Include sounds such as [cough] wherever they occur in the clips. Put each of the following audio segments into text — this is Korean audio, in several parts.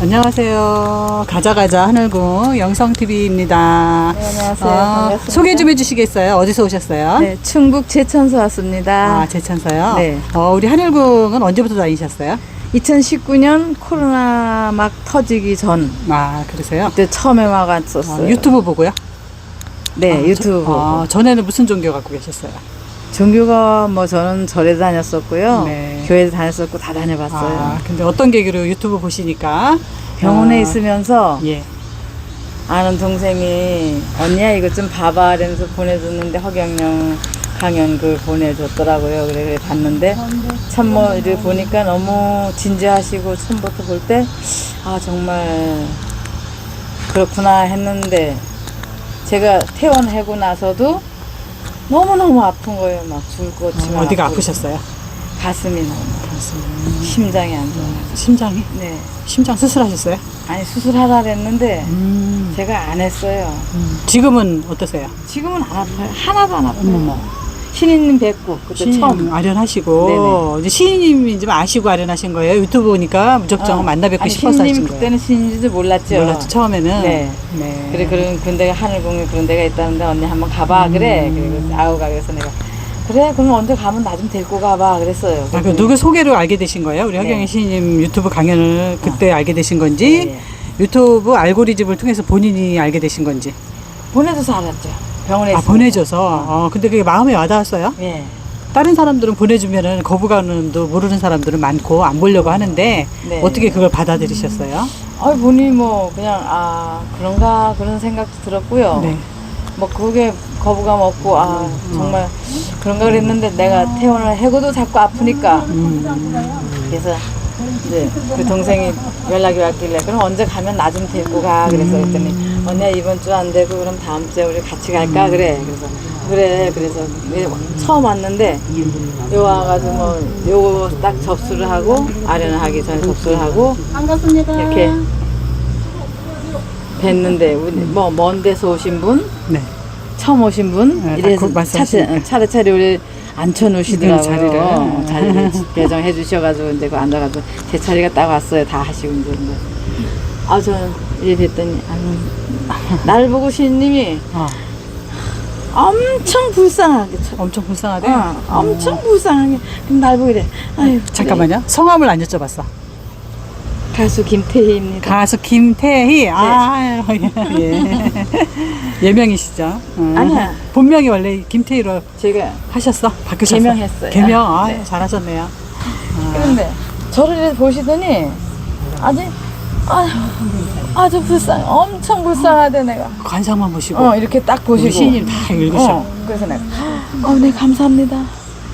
안녕하세요. 가자 가자 하늘궁 영성TV입니다. 네, 안녕하세요. 반갑습니다. 소개 좀 해주시겠어요? 어디서 오셨어요? 네, 충북 제천서 왔습니다. 아, 제천서요? 네. 어, 우리 하늘궁은 언제부터 다니셨어요? 2019년 코로나 막 터지기 전 아, 그러세요? 그때 처음에 어, 와갔었어요. 유튜브 보고요? 네, 아, 유튜브. 저, 아, 전에는 무슨 종교 갖고 계셨어요? 종교가 뭐 저는 절에 다녔었고요. 네. 교회도 다녔었고 다 다녀봤어요. 아, 근데 어떤 계기로 유튜브 보시니까? 병원에 아, 있으면서 예. 아는 동생이 언니야 이거 좀 봐봐 이러면서 보내줬는데 허경영 강연 그 보내줬더라고요. 그래 그래 봤는데 참뭐 이를 보니까 너무 진지하시고 처음부터 볼 때 아 정말 그렇구나 했는데 제가 퇴원하고 나서도 너무 너무 아픈 거예요. 막것 같지만 어디가. 아프셨어요? 가슴이 너무 가슴. 심장이 안 좋아. 심장이? 네. 심장 수술하셨어요? 아니 수술하라 그랬는데 음. 제가 안 했어요. 지금은 어떠세요? 지금은 안 아파요. 하나도 안 아파요. 어머머. 신인님 뵙고 그때 시인님 처음 아련하시고 이제 시인님이 좀 아시고 아련하신 거예요. 유튜브 보니까 무적정 어. 만나 뵙고 아니, 싶어서 신인님 하신 거예요. 그때는 신인지도 몰랐죠. 몰랐죠 처음에는. 네. 네. 그래 그런 그런 데가 하늘공에 그런 데가 있다는데 언니 한번 가봐 음. 그래. 그리고 아우 가 그래서 내가 그래 그럼 언제 가면 나 좀 데리고 가봐 그랬어요. 아, 그 누구 소개로 알게 되신 거예요? 우리 네. 허경희 시인님 유튜브 강연을 그때 알게 되신 건지 네, 네. 유튜브 알고리즘을 통해서 본인이 알게 되신 건지. 보내줘서 알았죠. 병원에 아. 보내줘서. 어 근데 그게 마음에 와닿았어요. 예. 다른 사람들은 보내주면은 거부감도 모르는 사람들은 많고 안 보려고 하는데 네. 어떻게 그걸 받아들이셨어요? 아 보니 뭐 그냥 아 그런가 그런 생각도 들었고요. 네. 뭐 그게 거부감 없고 아 정말 그런가 그랬는데 내가 퇴원을 해고도 자꾸 아프니까 그래서 이제 그 동생이 연락이 왔길래 그럼 언제 가면 나 좀 데리고 가 그래서 그랬더니 언니야 이번 주 안 되고 그럼 다음 주에 우리 같이 갈까 그래 그래서 그래 그래서 왜 처음 왔는데 요 와가지고 뭐 요거 딱 접수를 하고 아련을 하기 전에 접수를 하고 반갑습니다. 이렇게 뵀는데 우리 뭐먼 데서 오신 분 네. 처음 오신 분 네, 이래서 딱 말씀하시니까. 차례, 차례차례 우리 앉혀놓으시더라고요. 네, 자리를. 어, 자리를 배정해 [laughs] 주셔가지고 이제 그 앉아가지고 제 차례가 딱 왔어요. 다 하시고 이제 근데 아 저는 이래 뵀더니 아니 날 보고 시인님이 어, 엄청 불쌍하게 쳐. 엄청 불쌍하대. 어, 엄청 불쌍하게 그럼 날 보고 이래 아유 잠깐만요. 성함을 안 여쭤봤어. 가수 김태희입니다. 가수 김태희. 아, 예. 예. [laughs] 예명이시죠? 음. 아니야. 본명이 원래 김태희로 제가 하셨어? 바뀌셨어? 개명했어요. 개명. 아, 네. 잘하셨네요. 그런데 저를 이렇게 보시더니 아주 아유 아주 불쌍 엄청 불쌍하대 내가 관상만 보시고. 어 이렇게 딱 보시고 우리 시인님 다 읽으셔. 어, 그래서 내가 어네 감사합니다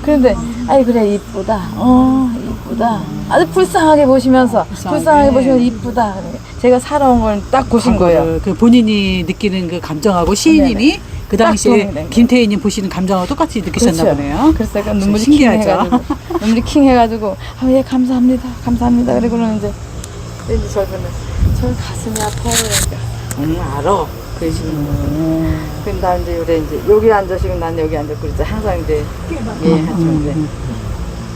그런데 아이 그래 이쁘다 어 이쁘다 아주 불쌍하게 보시면서 불쌍하게. 불쌍하게 보시면서 이쁘다. 제가 살아온 걸 딱 보신 거예요 그, 그 본인이 느끼는 그 감정하고 시인님이 네네. 그딱 당시에 거예요. 김태희님 보시는 감정하고 똑같이 느끼셨나 그렇죠. 보네요. 그래서 약간 눈물이 신기하죠. 킹해가지고 [laughs] 눈물이 킹해가지고 아예 감사합니다 감사합니다 그러고는 이제 이제 저분은 저 가슴이 아파요 응 알아 그러시는 거예요 근데 나 이제 요래 이제 여기 앉으시고 난 여기 앉았고 이제 항상 이제 예 하시는데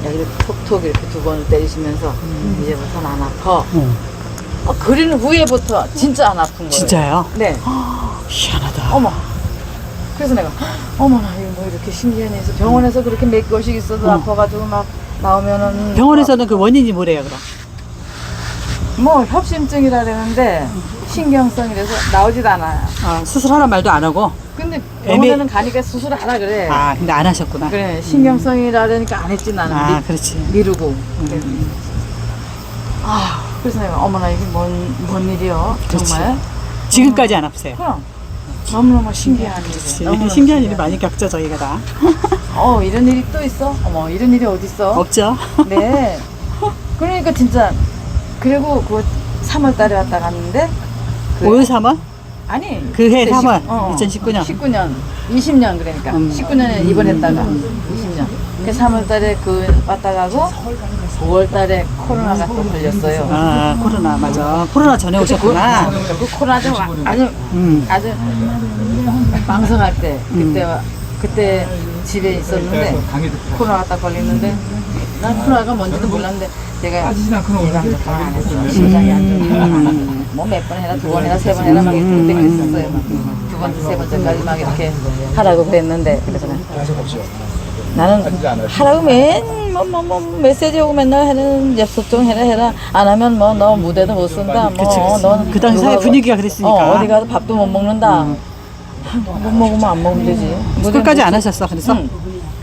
여기를 톡톡 이렇게 두 번을 때리시면서 이제부터는 안 아파 음. 어, 그리는 후에부터 진짜 안 아픈 거예요 진짜요? 네 [gasps] 희한하다. 어머. 그래서 내가 [gasps] 어머나 이거 뭐 이렇게 신기한 일이 있어. 병원에서 그렇게 몇 개씩 있어도 아파가지고 막 나오면은 병원에서는 그 원인이 뭐래요, 그럼? 뭐 협심증이라 그러는데 신경성이라서 나오지도 않아요. 아, 수술하란 말도 안 하고. 근데 병원에는 가니까 수술하라 그래. 아, 근데 안 하셨구나. 그래 신경성이라 그러니까 안 했지 나는 아, 미, 그렇지. 미루고. 아 그래서 내가 어머나 이게 뭔, 뭔 일이요 그렇지. 정말. 지금까지 안 아프세요. 그럼 너무너무 신기한 그렇지. 일이에요. 너무너무 신기한 일이. 많이 겪죠, 저희가 다. [laughs] 어 이런 일이 또 있어? 어머 이런 일이 어디 있어? 없죠? 네. [laughs] 그러니까 진짜 그리고 그 3월 달에 왔다 갔는데 그- 5월 3월? 아니 그해 그때 3월, 십- 어, 2019년. 19년 20년 그러니까 음. 19년에 입원했다가 20년 그 3월 달에 그 왔다 가고 5월 달에 코로나가 또 걸렸어요. 아, 코로나, 맞아. 코로나 전에 오셨구나. 그 코로나 좀 와- 아주 음. 아주 망성할 때 그때 와- 그때 집에 있었는데 코로나 가 딱 걸렸는데 난 코로나가 뭔지도 몰랐는데 내가 예방도 다안 했어. 시장에 안 뭐몇 번 해라 두 번 해라 세 번 해라 막 이렇게 그때가 있었어요. 막두 번째 세 번째까지 막 이렇게 하라고 그랬는데 그래서 난 나는 하라고 맨뭐뭐 뭐 메시지 오고 맨날 하는 엽소종 해라 해라 안 하면 뭐 너 무대도 못 쓴다 뭐넌 그 당시 사회 분위기가 그랬으니까. 어, 어디 가서 밥도 못 먹는다 못 먹으면 안 먹으면 되지 끝까지 안 하셨어. 그래서 응.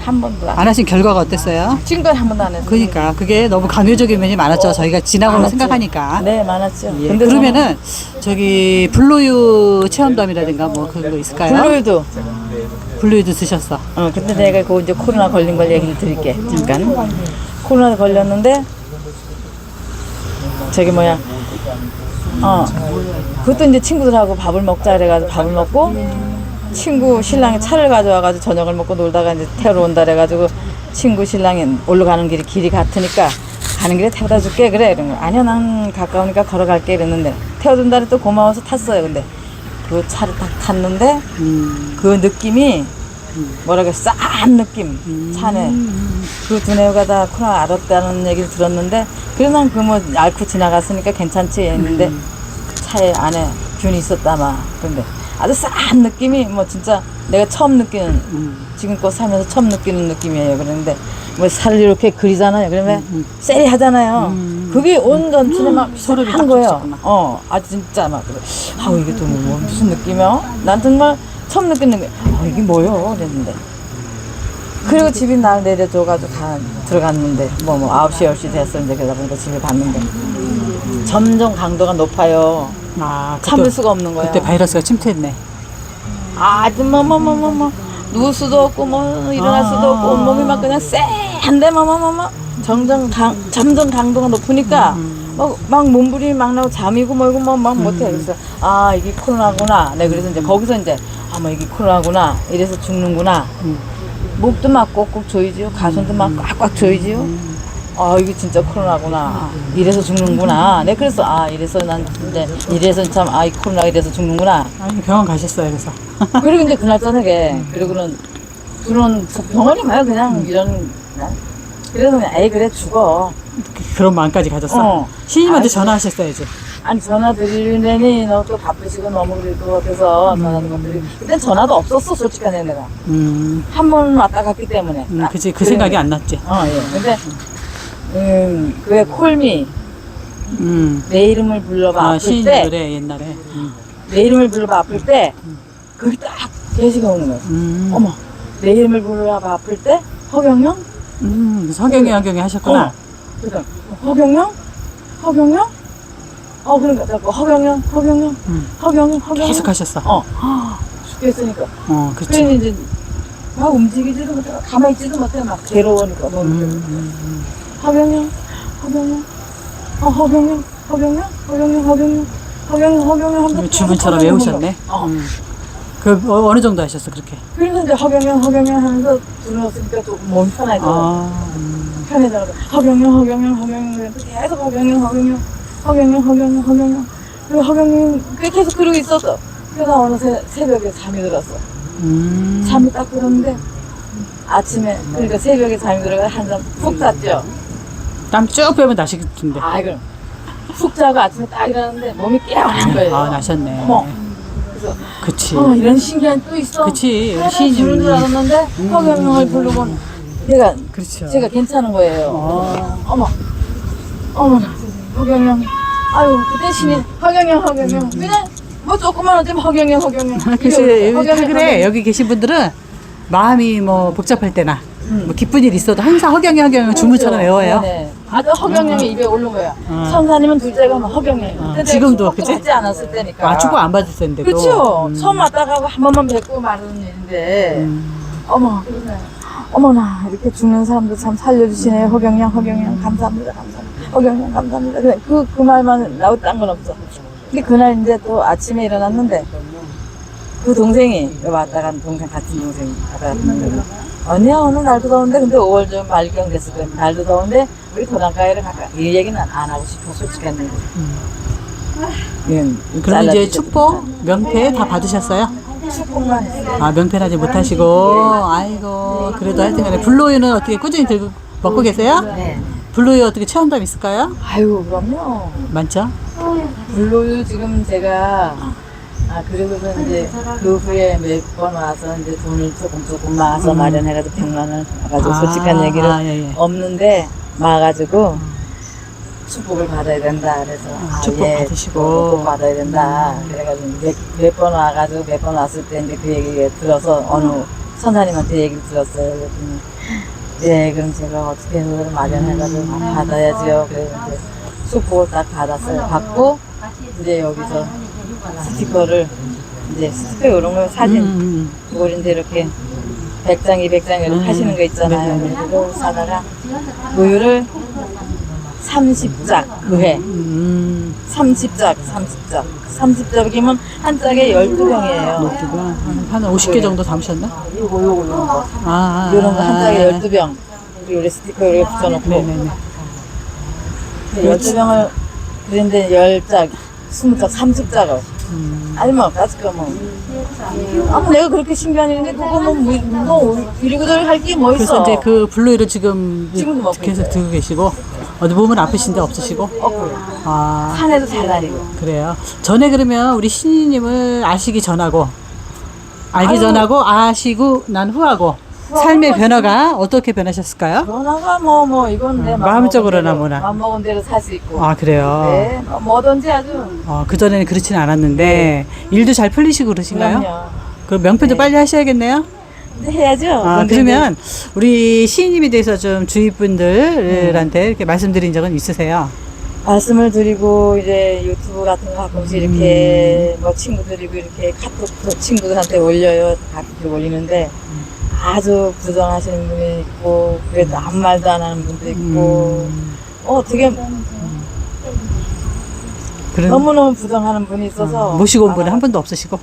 한 번도 안 안 하신 결과가 어땠어요? 지금까지 한 번도 안 했어요 그러니까 그게 너무 강요적인 면이 많았죠. 저희가 지나고는 많았죠. 생각하니까. 네 많았죠 예. 근데 그러면은 저기 블루유 체험담이라든가 뭐 그런 거 있을까요? 블루유도 블루유도 쓰셨어. 어 근데 내가 그 이제 코로나 걸린 걸 얘기를 드릴게 잠깐 코로나 걸렸는데 저기 뭐야 어 그것도 이제 친구들하고 밥을 먹자 그래 가지고 밥을 먹고 친구 신랑이 차를 가져와가지고 저녁을 먹고 놀다가 이제 태우러 온다 그래가지고 친구 신랑이 올라가는 길이 길이 같으니까 가는 길에 태워다 줄게 그래. 이런 거. 아니야 난 가까우니까 걸어갈게 이랬는데. 태워준다 그래 또 고마워서 탔어요. 근데 그 차를 딱 탔는데 음. 그 느낌이 뭐라고 싼 느낌. 차네. 그 두뇌가 다 코로나 알았다는 얘기를 들었는데 그래서 난그 뭐 앓고 지나갔으니까 괜찮지 했는데 차에 안에 균이 있었다 마. 근데 아주 싼 느낌이 뭐 진짜 내가 처음 느끼는 지금껏 살면서 처음 느끼는 느낌이에요 그런데 뭐 살을 이렇게 그리잖아요 그러면 세리 하잖아요 그게 온 전체에 막 소름이 한딱 거예요. 어, 아 진짜 막 그래. 아우 이게 또 뭐, 무슨 느낌이야? 난 정말 처음 느끼는 게, 아 이게 뭐요? 그랬는데. 그리고 집이 날 내려줘가지고 가, 들어갔는데, 뭐, 뭐, 9시, 10시 됐어. 이제 그러다 보니까 집에 갔는데. 점점 강도가 높아요. 아, 참을 그때, 수가 없는 거야. 그때 바이러스가 침투했네. 아주 뭐, 뭐, 뭐, 뭐, 뭐. 누울 수도 없고, 뭐, 일어날 수도 아. 없고, 온몸이 막 그냥 쎄한데, 뭐, 뭐, 뭐, 뭐. 점점 강, 점점 강도가 높으니까, 음. 막, 막 몸부림이 막 나고 잠이고 뭐고 뭐, 막 못해. 그래서, 아, 이게 코로나구나. 네, 그래서 이제 거기서 이제, 아, 뭐 이게 코로나구나. 이래서 죽는구나. 음. 목도 막 꼭꼭 조이지요. 가슴도 막 꽉꽉 조이지요. 음. 아, 이게 진짜 코로나구나. 이래서 죽는구나. 네, 그래서, 아, 이래서 난 이제, 이래서 참, 아, 이 코로나 이래서 죽는구나. 아니, 병원 가셨어요, 그래서. [laughs] 그리고 이제 그날 저녁에 그리고는 그런 병원이 뭐야 그냥 이런 그냥 그래서 그냥 에이 그래 죽어 그런 마음까지 가졌어. 어. 시인님한테 아, 전화하셨어야지. 아니 전화 드리려니 너 또 바쁘시고 너무 그럴 것 같아서 전화도 못 드리고 그때 전화도 없었어 솔직하게 내가 음, 한 번 왔다 갔기 때문에 음 아, 그치. 그 그래. 생각이 안 났지. 어예 근데 음 그게 콜미 음. 내 이름을 불러봐 아, 아플 시인이 때 노래 옛날에. 음. 내 이름을 불러봐 아플 때 그게 딱 예시가 오는 거야 음. 어머 내 이름을 불러봐 아플 때 허경영 음, 서경이 허경이 하셨구나. 그래서 허경영? 허경영? 어 그러니까 자꾸 허경영, 허경영, 음. 허경영, 허경영. 계속 하셨어. 어 [gasps] 죽겠으니까. 어, 그치. 그래서 이제 막 움직이지도 못해, 가만히 있지도 못해, 막 괴로우니까 뭐. 음, 허경영, 허경영, 어 허경영, 허경영, 허경영, 허경영, 허경영, 허경영 음. 주문처럼 외우셨네. 어. 음. 그, 어, 어느 정도 하셨어, 그렇게? 그래서 이제 허경영, 허경영 하면서 들었으니까 조금 몸이 편해져. 아, 음. 편해져서 허경영 허경영 허경영 그래서 계속 허경영 허경영 허경영 허경영 허경영 그리고 허경영 계속 그러고 있었어 그러다 어느새 새벽에 잠이 들었어 음. 잠이 딱 들었는데 아침에 그러니까 새벽에 잠이 들어가 한잠 푹 잤죠 땀 쭉 빼면 나시겠던데. 아 이거 푹 자고 아침에 딱 일어났는데 몸이 깨어난 거예요 아, 나셨네. 어머 그래서 그치. 어 이런 신기한 또 있어 그치. 시인이. 부른 줄 알았는데 허경영을 부르면 내가 그렇죠. 제가 괜찮은 거예요 어. 어머, 어머나, 허경영. 아유, 그 대신에 허경영, 허경영. 그냥 뭐 조그만 어쩌면 허경영, 허경영. [laughs] 글쎄, 여기 다 그래. 여기 계신 분들은 마음이 뭐 복잡할 때나 뭐 기쁜 일 있어도 항상 허경이 허경이 주문처럼 외워요. 네네. 아주 허경영이 입에 오른 거야. 어. 선사님은 둘째가 막 허경영. 어, 그때 지금도 그치? 받지 않았을 때니까. 아, 축구 안 받을 텐데도. 그렇죠. 음. 처음 왔다 가고 한 번만 뵙고 말하는 일인데. 음. 어머, 어머나 이렇게 죽는 사람도 참 살려주시네요. 허경영, 허경영 감사합니다, 감사합니다. 허경영 감사합니다. 그래, 그, 그 말만 나고 딴건 없어. 근데 그날 이제 또 아침에 일어났는데 그 동생이 왔다 간 동생 같은 동생이 왔다 갔는데 언니야 오늘 날도 더운데 근데 5월 좀 말경 됐을 거야. 날도 더운데 우리 도단가에를 갈까? 이 얘기는 안 하고 싶어 솔직한 얘기. 음. 그럼 이제 축복, 명패 다 받으셨어요? 축복만 했어요. 아, 명패는 아직 못 하시고. 아이고, 그래도 하여튼 간에 블로이는 어떻게 꾸준히 들고 먹고 계세요? 네. 블루에 어떻게 체험담 있을까요? 아유 그럼요. 많죠? 블루유 지금 제가 아 그리고서 이제 그 후에 몇 번 와서 이제 돈을 조금 조금 모아서 마련해가지고 100만 원 가지고 아, 솔직한 얘기를 아, 예, 예. 없는데 모아가지고 축복을 받아야 된다. 그래서 아, 축복 예, 받으시고. 축복 받아야 된다. 그래가지고 몇 번 와가지고 몇 번 왔을 때 이제 그 얘기 들어서 어느 선사님한테 얘기를 들었어요. 그랬더니 네 그럼 제가 어떻게 그걸 마련해가지고 받아야지요. 그래서 이제 축복을 딱 받았어요. 받고 이제 여기서 스티커를 이제 스티커 이런 거 사진 음, 그걸 이제 이렇게 100장, 200장 이렇게 음. 하시는 거 있잖아요. 네, 네, 그거 사다가 우유를 30작 그 해. 음, 30작, 30작. 30작이면 한 짝에 12병이에요. 노트가 한 50개 정도 담으셨나? 요거, 요거, 요런 거. 아, 요런 거 한 짝에 아, 12병. 그리고 우리 스티커 이렇게 붙여놓고. 네네네. 12병을 그런데 10짝, 20짝, 30짝을. 음, 아니 뭐. 아무 내가 그렇게 신기한 일인데 그거 뭐, 뭐, 뭐 이리고저리 할게 뭐 그래서 있어. 이제 그 블루이를 지금 지금도 먹고 계속. 들고 계시고 어디 몸은 아프신 데 없으시고? 어, 아. 산에도 잘 다니고. 그래요. 전에 그러면 우리 신이님을 아시기 전하고 알기. 전하고 아시고 난 후하고 삶의 변화가 어떻게 변하셨을까요? 변화가 뭐 뭐 이건 내 음, 마음적으로나 뭐나. 마음 먹은 대로 살 수 있고 아 그래요. 네 뭐, 뭐든지 아주 어, 그 전에는 그렇지는 않았는데 일도 잘 풀리시고 그러신가요? 그럼요 그럼 명패도 빨리 하셔야겠네요. 근데 해야죠 아, 근데 그러면 우리 시인님에 대해서 좀 주위 분들한테 이렇게 말씀드린 적은 있으세요? 말씀을 드리고 이제 유튜브 같은 거 가끔씩 이렇게 뭐 친구들이고 이렇게 카톡 그 친구들한테 올려요 가끔 올리는데 아주 부정하시는 분이 있고 그래도 아무 말도 안 하는 분도 있고. 어 되게 그런 너무너무 부정하는 분이 있어서. 모시고 온 분은 한 분도 없으시고?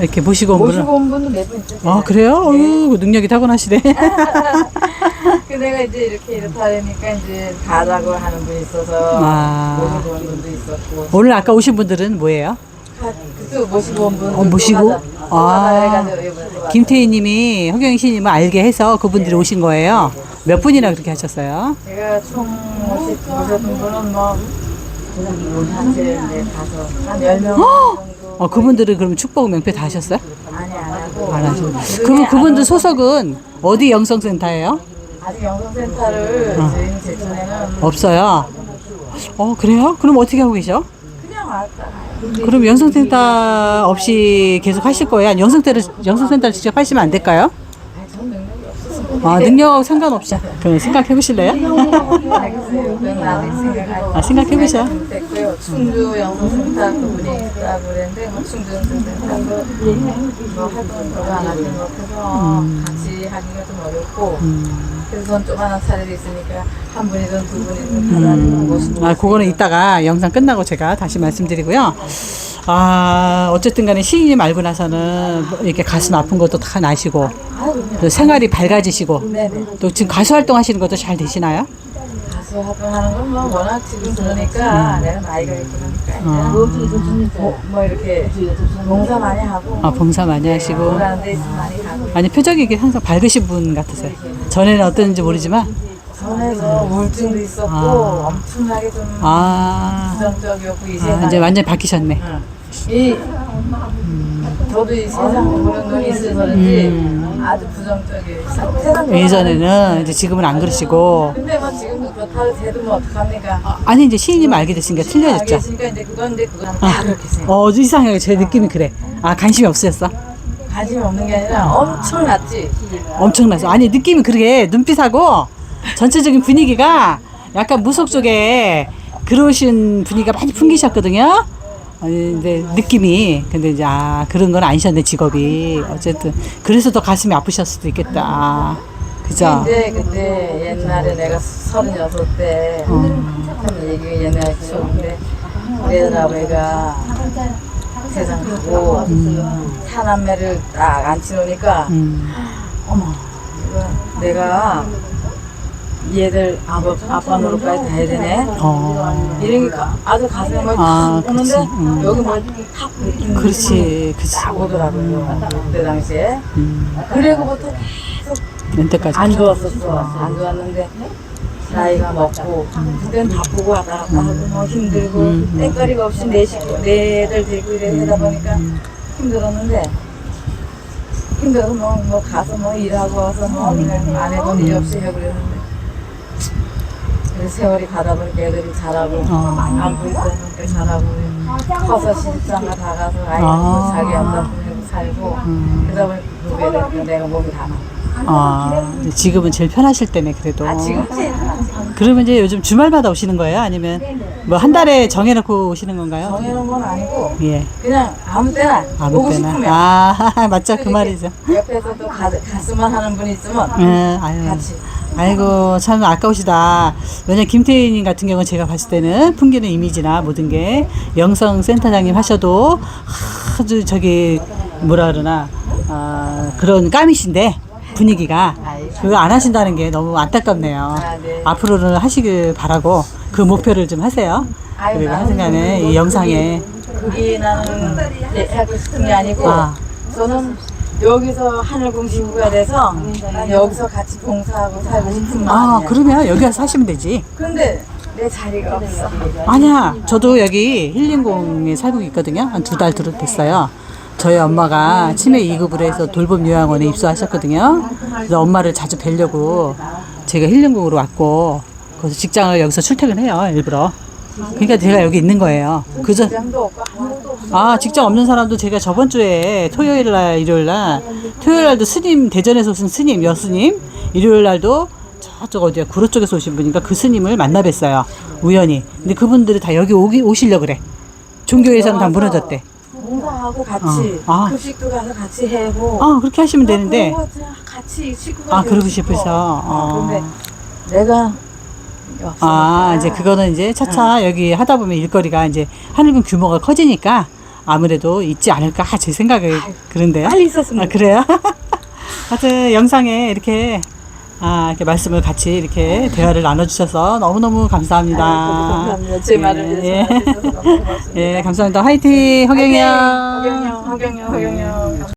이렇게 모시고 온 분은? 모시고 온 분은 몇분 있어요. 아 그래요? 어유 능력이 타고나시네. [laughs] 그 내가 이제 이렇게 이렇다 하니까 이제 가자고 하는 분이 있어서 아. 모시고 온 분도 있었고. 오늘 아까 오신 분들은 뭐예요? 모시고 온 어, 모시고? 아. 김태희님이 허경영 시인님을 알게 해서 그분들이 오신 거예요. 몇 분이나 그렇게 하셨어요? 제가 총 모시, 모셨던 분은 뭐, 이제 다섯, 한열명 정도. 어, 그분들은 그럼 축복 명패 다 하셨어요? 아니, 안 하고. 안 그럼 그분들 안 소속은 어디 영성센터예요? 아직 영성센터를 어. 저희 제천에는 없어요. 어 그래요? 그럼 어떻게 하고 계셔? 그냥 왔다. 그럼 영성센터 없이 계속 하실 거예요? 아니 영성센터를 영성센터를 직접 하시면 안 될까요? 아니, 전 능력이 없어서. 아 능력 상관없이 그럼 생각해 보실래요? 생각 아, 생각해 보셔. 됐고요. 충주 영성센터 그분이 있다고 그랬는데, 뭐 충주 영성센터도 뭐 활동을 안 하시는 것 같아서 같이 하기가 좀 어렵고, 그래서 전 조그만한 차들이 있으니까 한 분이든 두 분이든 하나는 모시고. 아, 그거는 이따가 영상 끝나고 제가 다시 말씀드리고요. 아, 어쨌든 간에 시인님 알고 나서는 뭐 이렇게 가슴 아픈 것도 다 나시고, 또 생활이 밝아지시고. 또 지금 가수 활동하시는 것도 잘 되시나요? 가수 활동하는 건 뭐 워낙 지금 그러니까 내가 나이가 있고 그러니까 아. 뭐, 뭐 이렇게 농사 많이 하고 아, 봉사 많이 하시고. 그러는 데 있으면 많이 가고 아니, 표정이 이게 항상 밝으신 분 같으세요. 전에는 어땠는지 모르지만, 전에서 우울증도 있었고 아. 엄청나게 좀 아, 부정적이었고 이아 이제 완전히 바뀌셨네. 이 저도 이 세상 보는 눈이 있어서 그런지 음. 아주 부정적이에요 세상 예전에는 이제 지금은 안 그러시고, 근데 뭐 지금도 그렇다고 해도 뭐 어떡합니까 아니, 이제 시인님 알게 됐으니까 틀려졌죠. 알겠으니까 이제 그건데 그건 다 그렇게 생각 어, 이상하게 제 느낌이 그래. 아, 관심이 없으셨어? 관심이 없는 게 아니라 엄청났지 엄청나서. 아니, 느낌이 그러게, 눈빛하고 전체적인 분위기가 약간 무속 쪽에 그러신 분위기가 많이 풍기셨거든요. 아니, 이제 느낌이. 근데 이제, 아, 그런 건 아니셨네, 직업이. 어쨌든. 그래서 더 가슴이 아프셨을 수도 있겠다. 그죠? 근데 그때 옛날에 내가 서른여섯 때 음. 참 얘기 옛날에 추억인데 우리 아버지가 세상 가고 사남매를 딱 앉혀놓으니까 음, 어머 내가 얘들 아빠, 아빠 노릇까지 다 해야 되네 어. 이런 게 가- 아주 가슴에 막 아, 탁 오는데 그치. 음. 여기 뭐탁 느끼는 그렇지, 그치. 딱 오더라고요 그때 당시에 음. 그리고부터 계속 연태까지. 안 좋았었어. 안 좋았는데 나이가 먹고 그땐 바쁘고 왔다 갔다 하고 뭐 힘들고 음, 음. 땡거리가 없이 내 식구 내 애들 데리고 이러다 보니까 힘들었는데 힘들어서 뭐, 뭐 가서 뭐 일하고 와서 뭐 안 해본 일 없이 해 그랬는데 그래서 세월이 가다 보니까 애들이 자라고 어. 안 보이니까 자라고 커서 시집장가 다 가서 아이 아. 자기 엄마 보내고 살고 음. 그러다 보니까 그 애들 내가 몸이 다 나. 아, 지금은 제일 편하실 때네 그래도. 아 지금 그러면 이제 요즘 주말마다 오시는 거예요? 아니면 뭐 한 달에 정해놓고 오시는 건가요? 정해놓은 건 아니고 예, 그냥 아무 때나 아무 오고 때나. 싶으면 아, [laughs] 맞죠 그 말이죠. 옆에서 또 가, 갔으면 하는 분 있으면 예, 아유. 같이 아이고 참 아까우시다. 왜냐 김태희님 같은 경우는 제가 봤을 때는 풍기는 이미지나 모든 게 영성 센터장님 하셔도 아주 저기 뭐라 그러나 아, 그런 까미신데 분위기가 그거 안 하신다는 게 너무 안타깝네요. 아, 네. 앞으로는 하시길 바라고 그 목표를 좀 하세요. 그리고 하여간에 뭐이 영상에 그게 나는 예, 하고 싶은 게 아니고 아. 저는 여기서 하늘궁 식구가 돼서 난 여기서 같이 봉사하고 살고 싶은 아 마음이야 그러면 여기 와서 사시면 되지. 근데 내 자리가 없어 아니야. 저도 여기 힐링공에 살고 있거든요. 한 두 달 됐어요. 저희 엄마가 치매 2급으로 해서 돌봄 요양원에 입소하셨거든요. 그래서 엄마를 자주 뵈려고 제가 힐링공으로 왔고 그래서 직장을 여기서 출퇴근해요. 일부러. 그러니까 제가 여기 있는 거예요. 그저 아 직장 없는 사람도 제가 저번 주에 토요일 날 일요일 날 토요일 날도 스님 대전에서 오신 스님 여스님 일요일 날도 저쪽 어디야 구로 쪽에서 오신 분인가 그 스님을 만나 뵀어요 우연히 근데 그분들이 다 여기 오기 오시려 그래 종교에서는 다 무너졌대 봉사하고 같이 어. 아. 급식도 가서 같이 해고 아 그렇게 하시면 되는데 같이 식구가 아 그러고 싶어. 싶으셔 어, 근데 어. 내가. 아 이제 그거는 이제 차차 여기 하다 보면 일거리가 이제 하늘군 규모가 커지니까 아무래도 있지 않을까 제 생각이 그런데요 빨리 있었으면 아, 그래요? [laughs] 하여튼 영상에 이렇게 아, 이렇게 말씀을 같이 이렇게 대화를 나눠주셔서 너무너무 감사합니다. 감사합니다. 제 말을 예, 위해서 해주셔서 너무 고맙습니다. 예, 감사합니다. 화이팅! 허경영! 허경영, 허경영, 허경영.